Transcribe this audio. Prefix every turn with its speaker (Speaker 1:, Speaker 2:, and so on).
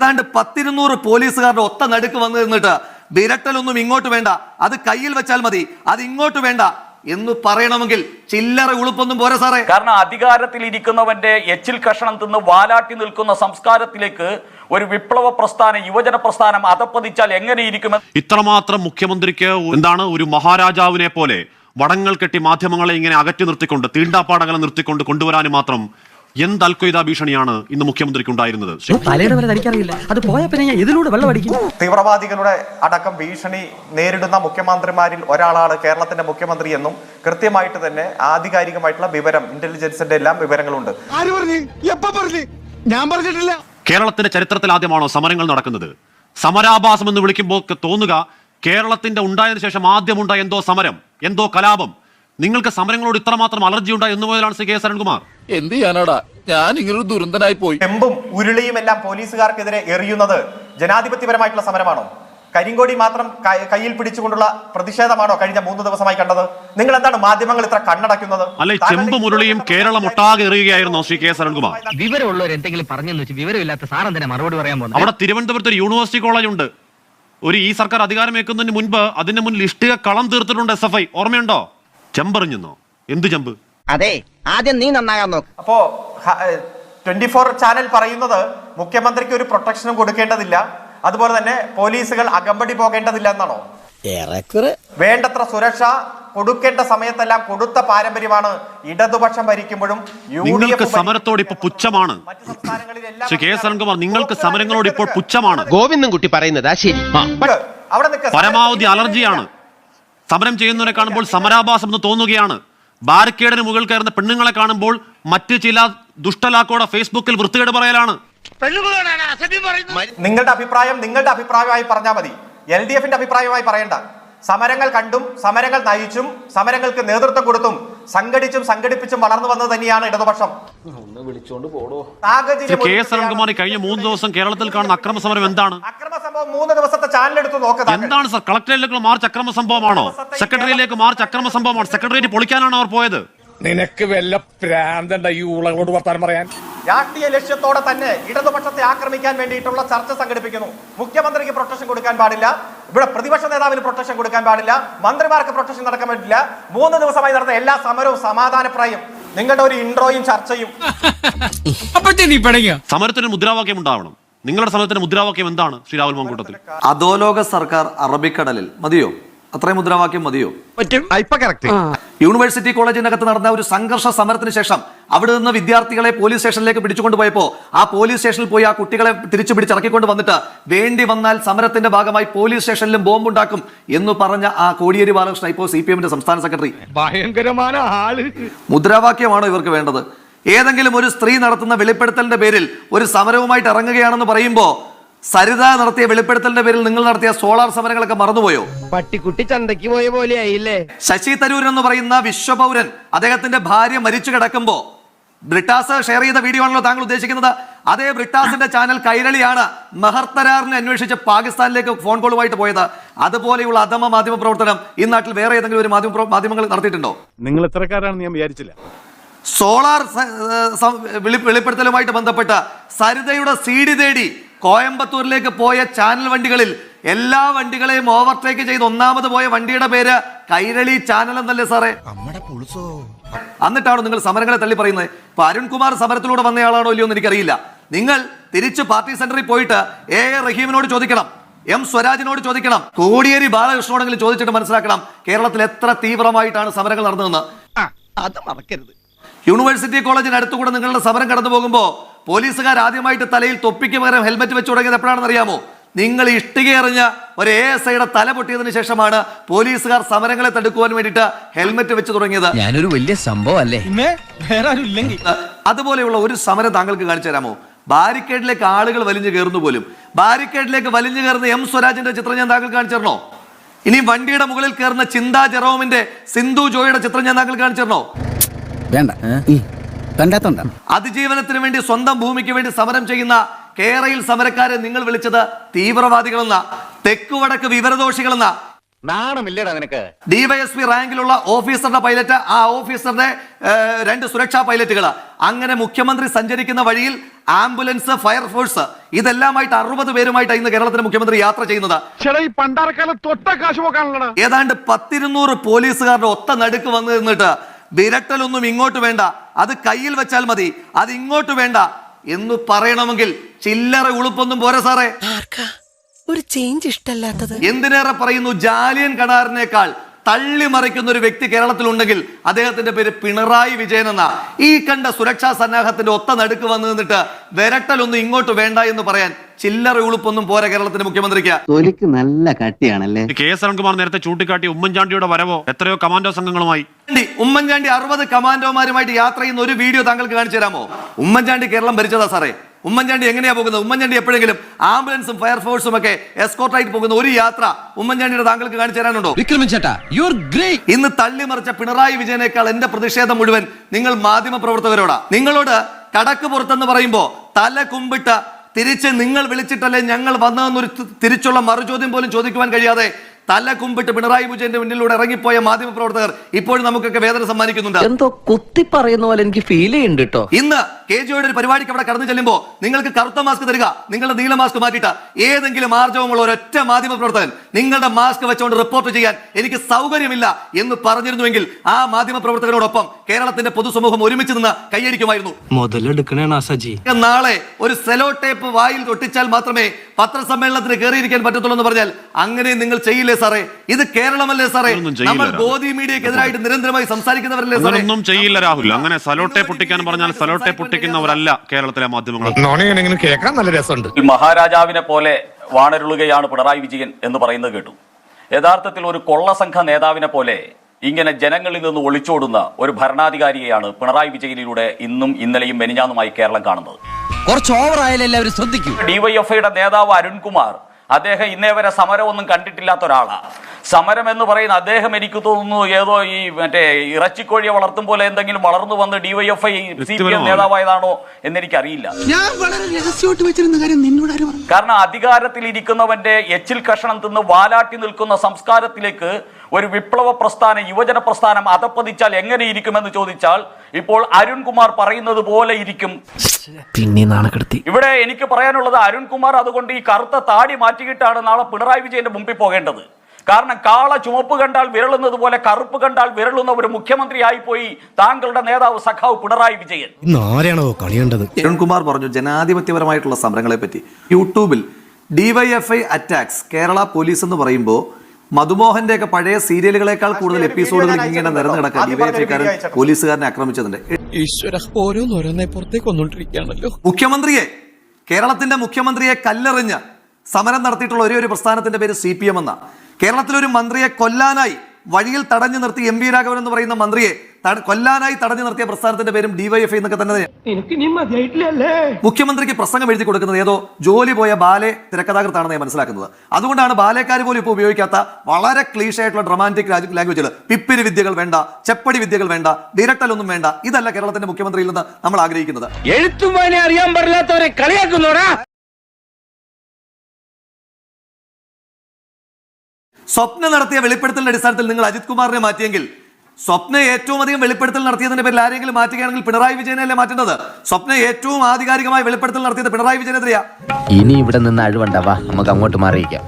Speaker 1: ഏതാണ്ട് പത്തിരുന്നൂറ് പോലീസുകാരുടെ ഒത്ത നടുക്ക് വന്നു നിന്നിട്ട് വിരട്ടലൊന്നും ഇങ്ങോട്ട് വേണ്ട അത് കയ്യിൽ വെച്ചാൽ മതി അത് ഇങ്ങോട്ട് വേണ്ട എന്ന് പറയണമെങ്കിൽ ചില്ലറ ഉളുപ്പൊന്നും പോരാ സാറേ.
Speaker 2: കാരണം അധികാരത്തിൽ ഇരിക്കുന്നവന്റെ എച്ചിൽ കഷണം തിന്ന് വാലാട്ടി നിൽക്കുന്ന സംസ്കാരത്തിലേക്ക് ഒരു വിപ്ലവ പ്രസ്ഥാനം യുവജന പ്രസ്ഥാനം അതപ്പതിച്ചാൽ എങ്ങനെ ഇരിക്കുമെന്ന്
Speaker 3: ഇത്രമാത്രം മുഖ്യമന്ത്രിക്ക് എന്താണ് ഒരു മഹാരാജാവിനെ പോലെ വടങ്ങൾ കെട്ടി മാധ്യമങ്ങളെ ഇങ്ങനെ അകറ്റി നിർത്തിക്കൊണ്ട് തീണ്ടാപ്പാടങ്ങളെ നിർത്തിക്കൊണ്ട് കൊണ്ടുവരാനും മാത്രം എന്ത് അൽക്കൊയ്ത ഭീഷണിയാണ് ഇന്ന് മുഖ്യമന്ത്രിക്ക് ഉണ്ടായിരുന്നത് ശ്രീ
Speaker 4: തലയുടെ വരെ തനിക്കറിയില്ല. അത് പോയ പിന്നെ ഞാൻ ഇതിലൂടെ വെള്ളം അടിക്കും.
Speaker 5: തീവ്രവാദികളുടെ അടക്കം ഭീഷണി നേരിടുന്ന മുഖ്യമന്ത്രിമാരിൽ ഒരാളാണ് കേരളത്തിന്റെ മുഖ്യമന്ത്രി എന്നും കൃത്യമായിട്ട് തന്നെ ആധികാരികമായിട്ടുള്ള വിവരം ഇന്റലിജൻസിന്റെ എല്ലാം വിവരങ്ങളുണ്ട്.
Speaker 6: ഞാൻ പറഞ്ഞിട്ടില്ല.
Speaker 3: കേരളത്തിന്റെ ചരിത്രത്തിൽ ആദ്യമാണോ സമരങ്ങൾ നടക്കുന്നത്? സമരാഭാസം എന്ന് വിളിക്കുമ്പോൾ തോന്നുക കേരളത്തിന്റെ ഉണ്ടായതിനു ശേഷം ആദ്യമുണ്ടായ എന്തോ സമരം എന്തോ കലാപം നിങ്ങൾക്ക് സമരങ്ങളോട് ഇത്രമാത്രം അലർജി ഉണ്ടായി എന്ന് പോയതാണ് ശ്രീ കെ എസ് അരുൺകുമാർ.
Speaker 7: എന്ത് ചെയ്യാനാടാ? ഞാൻ ഇങ്ങനൊരു ദുരന്തനായി പോയി.
Speaker 5: എമ്പും ഉരുളിയും എല്ലാം പോലീസുകാർക്കെതിരെ എറിയുന്നത് ജനാധിപത്യപരമായിട്ടുള്ള സമരമാണോ? കരിങ്കോടി മാത്രം കയ്യിൽ പിടിച്ചുകൊണ്ടുള്ള പ്രതിഷേധമാണോ കഴിഞ്ഞ മൂന്ന് ദിവസമായി കണ്ടത്? നിങ്ങൾ എന്താണ് മാധ്യമങ്ങൾ ഇത്ര കണ്ണടക്കുന്നത്
Speaker 3: അല്ലെ ചെമ്പ് മുരളിയും കേരളം ഒട്ടാകെ എറിയുകയായിരുന്നോ ശ്രീ കെ എസ് അരുൺകുമാർ.
Speaker 4: വിവരമുള്ളവർ എന്തെങ്കിലും പറഞ്ഞെന്ന് വെച്ച് വിവരമില്ലാത്ത സാർ തന്നെ മറുപടി പറയാൻ പോകുന്നത്?
Speaker 3: അവിടെ തിരുവനന്തപുരത്ത് ഒരു യൂണിവേഴ്സിറ്റി കോളേജ് ഉണ്ട്. ഒരു ഈ സർക്കാർ അധികാരമേക്കുന്നതിന് മുൻപ് അതിന്റെ മുന്നിൽ ഇഷ്ടിക കളം തീർത്തിട്ടുണ്ട് എസ് എഫ് ഐ. ഓർമ്മയുണ്ടോ? ചെമ്പറിഞ്ഞെന്നോ? എന്ത് ചെമ്പ്?
Speaker 8: അതെ ആദ്യം നീ നന്നാകാൻ നോക്ക്.
Speaker 5: അപ്പോ ട്വന്റി ഫോർ ചാനൽ പറയുന്നത് മുഖ്യമന്ത്രിക്ക് ഒരു പ്രൊട്ടക്ഷനും കൊടുക്കേണ്ടതില്ല. അതുപോലെ തന്നെ പോലീസുകൾ അകമ്പടി പോകേണ്ടതില്ല എന്നാണോ? വേണ്ടത്ര സുരക്ഷ കൊടുക്കേണ്ട സമയത്തെല്ലാം കൊടുത്ത പാരമ്പര്യമാണ് ഇടതുപക്ഷം ഭരിക്കുമ്പോഴും
Speaker 3: നിങ്ങൾക്ക് സമരത്തോട് ഇപ്പോൾ പുച്ഛമാണ്. ശ്രീ കെ എസ് നിങ്ങൾക്ക് സമരങ്ങളോട് ഇപ്പോൾ പുച്ഛമാണ്.
Speaker 8: ഗോവിന്ദൻകുട്ടി പറയുന്നതാ ശരി.
Speaker 5: അവിടെ.
Speaker 3: പരമാവധി അലർജിയാണ്. സമരം ചെയ്യുന്നവരെ കാണുമ്പോൾ സമരാഭാസം എന്ന് തോന്നുകയാണ്. ബാരിക്കേഡിന് മുകളിൽ കയറുന്ന പെണ്ണുങ്ങളെ കാണുമ്പോൾ മറ്റ് ചില ദുഷ്ടലാക്കോടെ ഫേസ്ബുക്കിൽ വൃത്തികേട് പറയലാണ്.
Speaker 5: നിങ്ങളുടെ അഭിപ്രായം നിങ്ങളുടെ അഭിപ്രായമായി പറഞ്ഞാൽ മതി. എൽ ഡി എഫിന്റെ അഭിപ്രായമായി പറയണ്ട. സമരങ്ങൾ കണ്ടും സമരങ്ങൾ നയിച്ചും സമരങ്ങൾക്ക് നേതൃത്വം കൊടുത്തും സംഘടിച്ചും സംഘടിപ്പിച്ചും വളർന്നു വന്നത് തന്നെയാണ് ഇടതുപക്ഷം.
Speaker 3: ശ്രീ കെ എസ് അരുൺകുമാർ കഴിഞ്ഞ മൂന്ന് ദിവസം കേരളത്തിൽ കാണുന്ന അക്രമ സമരം എന്താണ്?
Speaker 5: അക്രമ സംഭവം മൂന്ന് ദിവസത്തെ ചാനൽ എടുത്ത് നോക്കുക
Speaker 3: എന്താണ് സർ? കളക്ടറേറ്റിലേക്ക് മാർച്ച് അക്രമ സംഭവമാണോ? സെക്രട്ടറിയിലേക്ക് മാർച്ച് അക്രമ സംഭവമാണ്. സെക്രട്ടേറിയറ്റ് പൊളിക്കാനാണ് അവർ പോയത്.
Speaker 6: നിനക്ക് വല്ല പ്രാന്തണ്ട ഈ ഉളകളോട് വർത്താനം പറയാൻ?
Speaker 5: രാഷ്ട്രീയ ലക്ഷ്യത്തോടെ തന്നെ ഇടതുപക്ഷത്തെ ആക്രമിക്കാൻ വേണ്ടിയിട്ടുള്ള ചർച്ച സംഘടിപ്പിക്കുന്നു. മുഖ്യമന്ത്രിക്ക് പ്രൊട്ടക്ഷൻ കൊടുക്കാൻ പാടില്ല. ഇവിടെ പ്രതിപക്ഷ നേതാവിന് പ്രൊട്ടക്ഷൻ കൊടുക്കാൻ പാടില്ല മന്ത്രിമാർക്ക് പ്രൊട്ടക്ഷൻ നടക്കാൻ പറ്റില്ല. മൂന്ന് ദിവസമായി നടന്ന എല്ലാ സമരവും സമാധാനപ്രായം. നിങ്ങളുടെ ഒരു ഇൻട്രോയും ചർച്ചയും.
Speaker 3: സമരത്തിന് മുദ്രാവാക്യം ഉണ്ടാവണം. നിങ്ങളുടെ സമരത്തിന് മുദ്രാവാക്യം എന്താണ് ശ്രീ രാഹുൽ മോൻകൂട്ടത്തിൽ
Speaker 1: അധോലോക സർക്കാർ അറബിക്കടലിൽ. മതിയോ? അത്രയും മുദ്രാവാക്യം മതിയോ?
Speaker 6: പറ്റും. ഇപ്പൊ കറക്റ്റ്
Speaker 1: യൂണിവേഴ്സിറ്റി കോളേജിനകത്ത് നടന്ന ഒരു സംഘർഷ സമരത്തിന് ശേഷം അവിടെ നിന്ന് വിദ്യാർത്ഥികളെ പോലീസ് സ്റ്റേഷനിലേക്ക് പിടിച്ചുകൊണ്ട് പോയപ്പോ ആ പോലീസ് സ്റ്റേഷനിൽ പോയി ആ കുട്ടികളെ തിരിച്ചു പിടിച്ചിറക്കിക്കൊണ്ട് വന്നിട്ട് വേണ്ടി വന്നാൽ സമരത്തിന്റെ ഭാഗമായി പോലീസ് സ്റ്റേഷനിലും ബോംബുണ്ടാക്കും എന്ന് പറഞ്ഞ ആ കോടിയേരി ബാലകൃഷ്ണൻ ഇപ്പോൾ സി പി എമ്മിന്റെ സംസ്ഥാന സെക്രട്ടറി.
Speaker 6: ഭയങ്കരമായ ആൾ.
Speaker 1: മുദ്രാവാക്യമാണോ ഇവർക്ക് വേണ്ടത്? ഏതെങ്കിലും ഒരു സ്ത്രീ നടത്തുന്ന വെളിപ്പെടുത്തലിന്റെ പേരിൽ ഒരു സമരവുമായിട്ട് ഇറങ്ങുകയാണെന്ന് പറയുമ്പോൾ സരിത നടത്തിയ വെളിപ്പെടുത്തലിന്റെ പേരിൽ നിങ്ങൾ നടത്തിയ സോളാർ സമരങ്ങളൊക്കെ മറന്നുപോയോ?
Speaker 8: പട്ടിക്കുട്ടി ചന്തയ്ക്ക് പോയ പോലെ ആയില്ലേ
Speaker 1: ശശി തരൂർ എന്ന് പറയുന്ന വിശ്വപൗരൻ അദ്ദേഹത്തിന്റെ ഭാര്യ മരിച്ചു കിടക്കുമ്പോ ബ്രിട്ടാസ് ഷെയർ ചെയ്ത വീഡിയോ ആണല്ലോ താങ്കൾ ഉദ്ദേശിക്കുന്നത്. അതേ ബ്രിട്ടാസിന്റെ ചാനൽ കൈരളിയാണ് മെഹർത്തരാറിനെ അന്വേഷിച്ച് പാകിസ്ഥാനിലേക്ക് ഫോൺ കോളുമായിട്ട് പോയത്. അതുപോലെയുള്ള അധമ മാധ്യമ പ്രവർത്തനം ഈ നാട്ടിൽ വേറെ ഏതെങ്കിലും ഒരു മാധ്യമ മാധ്യമങ്ങൾ നടത്തിയിട്ടുണ്ടോ?
Speaker 6: നിങ്ങൾ ഇത്രക്കാരാണെന്ന് ഞാൻ വിചാരിച്ചില്ല.
Speaker 1: സോളാർ വെളിപ്പെടുത്തലുമായിട്ട് ബന്ധപ്പെട്ട സരിതയുടെ സീഡി തേടി കോയമ്പത്തൂരിലേക്ക് പോയ ചാനൽ വണ്ടികളിൽ എല്ലാ വണ്ടികളെയും ഓവർടേക്ക് ചെയ്ത് ഒന്നാമത് പോയ വണ്ടിയുടെ പേര് കൈരളി ചാനൽ എന്നല്ലേ സാറേ? എന്നിട്ടാണോ നിങ്ങൾ സമരങ്ങളെ തള്ളി പറയുന്നത്? ഇപ്പൊ അരുൺകുമാർ സമരത്തിലൂടെ വന്നയാളാണോ ഇല്ലയോ എന്ന് എനിക്കറിയില്ല. നിങ്ങൾ തിരിച്ച് പാർട്ടി സെന്ററിൽ പോയിട്ട് എ എ റഹീമിനോട് ചോദിക്കണം എം സ്വരാജിനോട് ചോദിക്കണം കോടിയേരി ബാലകൃഷ്ണനോടെങ്കിലും ചോദിച്ചിട്ട് മനസ്സിലാക്കണം കേരളത്തിൽ എത്ര തീവ്രമായിട്ടാണ് സമരങ്ങൾ നടന്നതെന്ന്.
Speaker 8: അത് മറക്കരുത്.
Speaker 1: യൂണിവേഴ്സിറ്റി കോളേജിന് അടുത്തുകൂടെ നിങ്ങളുടെ സമരം കടന്നു പോകുമ്പോൾ പോലീസുകാർ ആദ്യമായിട്ട് തലയിൽ തൊപ്പിക്ക് പകരം ഹെൽമെറ്റ് വെച്ച് തുടങ്ങിയത് എപ്പോഴാണെന്ന് അറിയാമോ? നിങ്ങൾ ഇഷ്ടിക എറിഞ്ഞ ഒരു എ എസ് ഐയുടെ തല പൊട്ടിയതിന് ശേഷമാണ് പോലീസുകാർ സമരങ്ങളെ തടുക്കുവാൻ വേണ്ടിയിട്ട് ഹെൽമെറ്റ് വെച്ച് തുടങ്ങിയത്.
Speaker 4: ഞാനൊരു വലിയ സംഭവം അല്ലേ
Speaker 6: വേറെ ആരും ഇല്ലെങ്കിൽ
Speaker 1: അതുപോലെയുള്ള ഒരു സമരം താങ്കൾക്ക് കാണിച്ചു തരാമോ? ബാരിക്കേഡിലേക്ക് ആളുകൾ വലിഞ്ഞു കയറുന്നു പോലും. ബാരിക്കേഡിലേക്ക് വലിഞ്ഞു കയറുന്ന എം സ്വരാജിന്റെ ചിത്രം ഞാൻ താങ്കൾ കാണിച്ചു തരണോ? ഇനി വണ്ടിയുടെ മുകളിൽ കയറുന്ന ചിന്താ ജെറോമിന്റെ സിന്ധു ജോയുടെ ചിത്രം ഞാൻ താങ്കൾ കാണിച്ചു തരണോ?
Speaker 4: വേണ്ട. കണ്ടാത്തോണ്ട
Speaker 1: അതിജീവനത്തിന് വേണ്ടി സ്വന്തം ഭൂമിക്ക് വേണ്ടി സമരം ചെയ്യുന്ന കേരയിൽ സമരക്കാരെ നിങ്ങൾ വിളിച്ചത് തീവ്രവാദികളെന്ന തെക്കുവടക്ക് വിവരദോഷികളെന്ന.
Speaker 4: നാണമില്ലടാ നിനക്ക്.
Speaker 1: ഡിവൈഎസ്പി റാങ്കിലുള്ള ഓഫീസറുടെ പൈലറ്റ് ആ ഓഫീസറുടെ രണ്ട് സുരക്ഷാ പൈലറ്റുകൾ അങ്ങനെ മുഖ്യമന്ത്രി സഞ്ചരിക്കുന്ന വഴിയിൽ ആംബുലൻസ് ഫയർഫോഴ്സ് ഇതെല്ലാമായിട്ട് അറുപത് പേരുമായിട്ട് ഇന്ന് കേരളത്തിന്റെ മുഖ്യമന്ത്രി യാത്ര ചെയ്യുന്നത്. ഏതാണ്ട് പത്തിരുന്നൂറ് പോലീസുകാരുടെ ഒത്ത നടുക്ക് വന്നു നിന്നിട്ട് വിരട്ടലൊന്നും ഇങ്ങോട്ട് വേണ്ട. അത് കയ്യിൽ വെച്ചാൽ മതി. അത് ഇങ്ങോട്ട് വേണ്ട. എന്ന് പറയണമെങ്കിൽ ചില്ലറ ഉളുപ്പൊന്നും പോരാ സാറേ.
Speaker 9: ഒരു ചേഞ്ച് ഇഷ്ടല്ലാത്തത്
Speaker 1: എന്തിനേറെ പറയുന്നു ജാലിയൻ കണാറിനേക്കാൾ തള്ളി മറിക്കുന്ന ഒരു വ്യക്തി കേരളത്തിലുണ്ടെങ്കിൽ അദ്ദേഹത്തിന്റെ പേര് പിണറായി വിജയൻ എന്ന. ഈ കണ്ട സുരക്ഷാ സന്നാഹത്തിന്റെ ഒത്ത നടുക്ക് വന്നു നിന്നിട്ട് വിരട്ടലൊന്നും ഇങ്ങോട്ട് വേണ്ട എന്ന് പറയാൻ ചില്ലറ ഉളുപ്പൊന്നും പോരാ കേരളത്തിന്റെ മുഖ്യമന്ത്രിക്ക്.
Speaker 8: തൊലിക്ക് നല്ല കട്ടിയാണല്ലേ?
Speaker 3: കെ എസ് അരുൺകുമാർ നേരത്തെ ചൂണ്ടിക്കാട്ടി ഉമ്മൻചാണ്ടിയുടെ വരവോ എത്രയോ കമാൻഡോ സംഘങ്ങളുമായി.
Speaker 1: ഉമ്മൻചാണ്ടി ഉമ്മൻചാണ്ടി അറുപത് കമാൻഡോമാരുമായിട്ട് യാത്ര ചെയ്യുന്ന ഒരു വീഡിയോ താങ്കൾക്ക് കാണിച്ചു തരാമോ? ഉമ്മൻചാണ്ടി കേരളം ഭരിച്ചതാ സാറേ. ഉമ്മൻചാണ്ടി എങ്ങനെയാ പോകുന്നത്? ഉമ്മൻചാണ്ടി എപ്പോഴെങ്കിലും ആംബുലൻസും ഫയർഫോഴ്സും ഒക്കെ എസ്കോർട്ടായിട്ട് പോകുന്ന ഒരു യാത്ര ഉമ്മൻചാണ്ടിയുടെ താങ്കൾക്ക് കാണിച്ചു തരാനുണ്ടോ? ഇന്ന് തള്ളിമറിച്ച പിണറായി വിജയനേക്കാൾ എന്റെ പ്രതിഷേധം മുഴുവൻ നിങ്ങൾ മാധ്യമ പ്രവർത്തകരോടാ. നിങ്ങളോട് കടക്ക് പുറത്തെന്ന് പറയുമ്പോ തല കുമ്പിട്ട് തിരിച്ച് നിങ്ങൾ വിളിച്ചിട്ടല്ലേ ഞങ്ങൾ വന്നതെന്നൊരു തിരിച്ചുള്ള മറുചോദ്യം പോലും ചോദിക്കുവാൻ കഴിയാതെ തല കുമ്പിട്ട് പിണറായി വിജയന്റെ മുന്നിലൂടെ ഇറങ്ങിപ്പോയ മാധ്യമ പ്രവർത്തകർ ഇപ്പോഴും നമുക്കൊക്കെ വേദന സമ്മാനിക്കുന്നുണ്ട്.
Speaker 8: എന്തോ കുത്തി പറയുന്ന പോലെ എനിക്ക് ഫീൽ ചെയ്യുന്നുണ്ട് കേട്ടോ
Speaker 1: ഇന്ന് കെ ജിയുടെ ഒരു പരിപാടിക്ക് അവിടെ കടന്നു ചെല്ലുമ്പോൾ നിങ്ങൾക്ക് കറുത്ത മാസ്ക് തരിക നിങ്ങളുടെ നീല മാസ്ക് മാറ്റിയിട്ട്. ഏതെങ്കിലും ആർജവമുള്ള ഒരൊറ്റ മാധ്യമ പ്രവർത്തകൻ നിങ്ങളുടെ മാസ്ക് വെച്ചുകൊണ്ട് റിപ്പോർട്ട് ചെയ്യാൻ എനിക്ക് സൗകര്യമില്ല എന്ന് പറഞ്ഞിരുന്നുവെങ്കിൽ ആ മാധ്യമ പ്രവർത്തകരോടൊപ്പം കേരളത്തിന്റെ പൊതുസമൂഹം ഒരുമിച്ച് നിന്ന് കൈയടിക്കുമായിരുന്നു.
Speaker 8: മുതലെടുക്കണേ
Speaker 1: നാളെ ഒരു സെലോ ടേപ്പ് വായിൽ ഒട്ടിച്ചാൽ മാത്രമേ പത്രസമ്മേളനത്തിന് കയറിയിരിക്കാൻ പറ്റത്തുള്ളൂ എന്ന് പറഞ്ഞാൽ അങ്ങനെ നിങ്ങൾ ചെയ്യില്ലേ സാറേ? ഇത് കേരളമല്ലേ സാറേ? നമ്മൾ. ഗോദി മീഡിയക്കെതിരായിട്ട് നിരന്തരമായി സംസാരിക്കുന്നവരല്ലേ സാറേ?
Speaker 3: ഒന്നും ചെയ്യില്ല രാഹുൽ. അങ്ങനെ സലോട്ടെ പൊട്ടിക്കാൻ പറഞ്ഞാൽ സലോട്ടെ പൊട്ടിക്കുന്നവരല്ല കേരളത്തിലെ മാധ്യമങ്ങൾ.
Speaker 6: കേൾക്കാൻ നല്ല രസമുണ്ട്.
Speaker 2: മഹാരാജാവിനെ പോലെ വാണരുളുകയാണ് പിണറായി വിജയൻ എന്ന് പറയുന്നത് കേട്ടു. യഥാർത്ഥത്തിൽ ഒരു കൊള്ളസംഘ നേതാവിനെ പോലെ ഇങ്ങനെ ജനങ്ങളിൽ നിന്ന് ഒളിച്ചോടുന്ന ഒരു ഭരണാധികാരിയെയാണ് പിണറായി വിജയനിലൂടെ ഇന്നും ഇന്നലെയും മെനിഞ്ഞാന്നുമായി കേരളം കാണുന്നത്.
Speaker 8: കുറച്ച് ഓവർ ആയാലും എല്ലാവരും ശ്രദ്ധിക്കൂ.
Speaker 2: ഡിവൈഎഫ്ഐയുടെ നേതാവ് അരുൺകുമാർ അദ്ദേഹം ഇന്നേ വരെ സമരമൊന്നും കണ്ടിട്ടില്ലാത്ത ഒരാളാണ് സമരം എന്ന് പറയുന്ന അദ്ദേഹം എനിക്ക് തോന്നുന്നു ഏതോ ഈ മറ്റേ ഇറച്ചിക്കോഴിയെ വളർത്തും പോലെ എന്തെങ്കിലും വളർന്നു വന്ന് ഡിവൈഎഫ്ഐ സി പി എം. നേതാവായതാണോ എന്നെനിക്കറിയില്ല. കാരണം അധികാരത്തിൽ ഇരിക്കുന്നവന്റെ എച്ചിൽ കഷണം തിന്ന് വാലാട്ടി നിൽക്കുന്ന സംസ്കാരത്തിലേക്ക് ഒരു വിപ്ലവ പ്രസ്ഥാനം യുവജന പ്രസ്ഥാനം അതപ്പതിച്ചാൽ എങ്ങനെ ഇരിക്കുമെന്ന് ചോദിച്ചാൽ ഇപ്പോൾ അരുൺകുമാർ പറയുന്നത് പോലെ ഇരിക്കും.
Speaker 8: പിന്നെ നാണക്കെടുത്തി.
Speaker 2: ഇവിടെ എനിക്ക് പറയാനുള്ളത് അരുൺകുമാർ അതുകൊണ്ട് ഈ കറുത്ത താടി മാറ്റിയിട്ടാണ് നാളെ പിണറായി വിജയന്റെ മുമ്പിൽ പോകേണ്ടത്. കാരണം കാള ചുമപ്പ് കണ്ടാൽ വിരളുന്നത് പോലെ കറുപ്പ് കണ്ടാൽ വിരളുന്ന ഒരു മുഖ്യമന്ത്രിയായി പോയി താങ്കളുടെ നേതാവ് സഖാവ് പിണറായി വിജയൻ.
Speaker 8: ഇന്ന് ആരെയാണോ കളിയേണ്ടത്?
Speaker 1: കിരൺകുമാർ പറഞ്ഞു ജനാധിപത്യപരമായിട്ടുള്ള സമരങ്ങളെ പറ്റി. യൂട്യൂബിൽ ഡിവൈഎഫ്ഐ അറ്റാക്സ് കേരള പോലീസ് എന്ന് പറയുമ്പോൾ മധുമോഹന്റെ ഒക്കെ പഴയ സീരിയലുകളെക്കാൾ കൂടുതൽ എപ്പിസോഡുകൾ ഇങ്ങനെ നിരന്ന് കിടക്കാൻ ഡിവൈഎഫ്ഐക്കാരൻ പോലീസുകാരനെ ആക്രമിച്ചതിന്റെ
Speaker 8: ഈശ്വര ഓരോന്നോരോന്നെ പുറത്തേക്ക് വന്നോണ്ടിരിക്കുകയാണല്ലോ.
Speaker 1: മുഖ്യമന്ത്രിയെ കേരളത്തിന്റെ മുഖ്യമന്ത്രിയെ കല്ലെറിഞ്ഞ് സമരം നടത്തിയിട്ടുള്ള ഒരേ ഒരു പ്രസ്ഥാനത്തിന്റെ പേര് സി പി എം എന്ന. കേരളത്തിലൊരു മന്ത്രിയെ കൊല്ലാനായി വഴിയിൽ തടഞ്ഞു നിർത്തി എം വി രാഘവൻ എന്ന് പറയുന്ന മന്ത്രിയെ കൊല്ലാനായി തടഞ്ഞു നിർത്തിയ പ്രസ്ഥാനത്തിന്റെ പേരും ഡിവൈഎഫ്ഐ എന്നൊക്കെ തന്നെ മുഖ്യമന്ത്രിക്ക് പ്രസംഗം എഴുതി കൊടുക്കുന്നത് ഏതോ ജോലി പോയ ബാലെ തിരക്കഥാകൃത്താണെന്ന് ഞാൻ മനസ്സിലാക്കുന്നത്. അതുകൊണ്ടാണ് ബാലേക്കാർ പോലും ഇപ്പോൾ ഉപയോഗിക്കാത്ത വളരെ ക്ലീഷായിട്ടുള്ള ഡ്രമാറ്റിക് ലാംഗ്വേജുകൾ പിപ്പിരി വിദ്യകൾ വേണ്ട ചെപ്പടി വിദ്യകൾ വേണ്ട വിരട്ടലൊന്നും വേണ്ട. ഇതല്ല കേരളത്തിന്റെ മുഖ്യമന്ത്രിയിൽ നിന്ന് നമ്മൾ ആഗ്രഹിക്കുന്നത്.
Speaker 8: എഴുത്തും വായന അറിയാൻ പാടില്ലാത്തവരെ കളിയാക്കുന്നോടാ?
Speaker 1: സ്വപ്ന നടത്തിയ വെളിപ്പെടുത്തലിന്റെ അടിസ്ഥാനത്തിൽ നിങ്ങൾ അജിത് കുമാറിനെ മാറ്റിയെങ്കിൽ സ്വപ്ന ഏറ്റവും അധികം വെളിപ്പെടുത്തൽ നടത്തിയതിന്റെ പേരിൽ ആരെങ്കിലും മാറ്റുകയാണെങ്കിൽ പിണറായി വിജയനല്ലേ മാറ്റേണ്ടത് സ്വപ്ന ഏറ്റവും ആധികാരികമായി വെളിപ്പെടുത്തൽ നടത്തിയത് പിണറായി വിജയനെതിരെയാ.
Speaker 8: ഇനി ഇവിടെ നിന്ന് അഴിവണ്ടവാ നമുക്ക് അങ്ങോട്ട് മാറിയിക്കാം